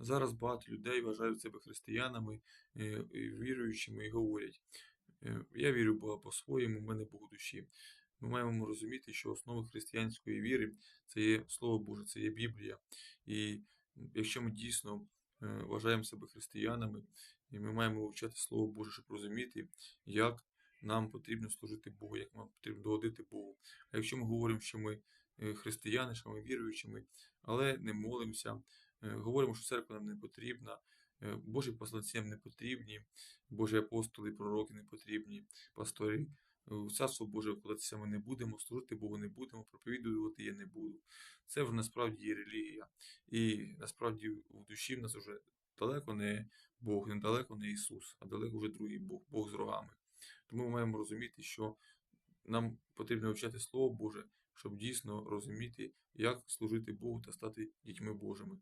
Зараз багато людей вважають себе християнами, е, віруючими і говорять: е, Я вірю в Бога по-своєму, в мене Бог душі. Ми маємо розуміти, що основа християнської віри це є Слово Боже, це є Біблія. І якщо ми дійсно е, вважаємо себе християнами, і ми маємо вивчати Слово Боже, щоб розуміти, як нам потрібно служити Богу, як нам потрібно догодити Богу. А якщо ми говоримо, що ми християни, що ми віруючими, але не молимося, говоримо, що церква нам не потрібна, е, Божі посланці нам не потрібні, Божі апостоли, пророки не потрібні, пастори. е, В царство Боже вкладатися ми не будемо, служити Богу не будемо, проповідувати я не буду. Це вже насправді є релігія. І насправді в душі в нас вже далеко не Бог, недалеко не Ісус, а далеко вже другий Бог, Бог з рогами. Тому ми маємо розуміти, що нам потрібно вивчати Слово Боже, щоб дійсно розуміти, як служити Богу та стати дітьми Божими.